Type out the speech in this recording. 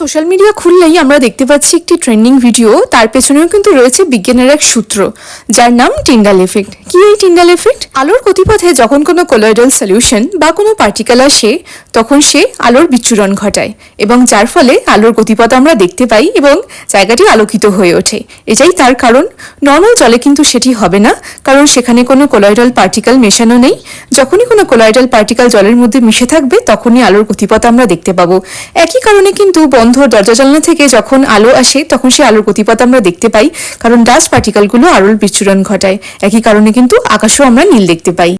Social media খুললেই আমরা দেখতে পাচ্ছি একটি ট্রেন্ডিং ভিডিও তার পেছনেও কিন্তু রয়েছে বিজ্ঞানের এক সূত্র, যার নাম টিন্ডাল এফেক্ট কি এই টিন্ডাল এফেক্ট আলোর গতিপথে যখন কোনো কোলয়েডাল সলিউশন বা কোনো পার্টিকেল আসে, তখন সে আলোর বিচ্ছুরণ ঘটায় এবং যার ফলে আলোর গতিপথ আমরা দেখতে পাই এবং জায়গাটি আলোকিত হয়ে ওঠে। এটাই তার কারণ। নর্মাল জলে কিন্তু সেটি হবে না, কারণ সেখানে কোনো কোলয়েডাল পার্টিকেল মেশানো নেই। যখনই কোনো কোলয়েডাল পার্টিকেল জলের মধ্যে মিশে থাকবে, তখনই আলোর গতিপথ আমরা দেখতে পাবো। একই কারণে কিন্তু বন্ধ দরজা জানলা থেকে যখন আলো আসে, তখন সেই আলোর গতিপথ আমরা দেখতে পাই। কারণ ডাস্ট পার্টিকেলগুলো আলোর বিচ্ছুরণ ঘটায়। একই কারণে কিন্তু আকাশও আমরা নীল দেখতে পাই।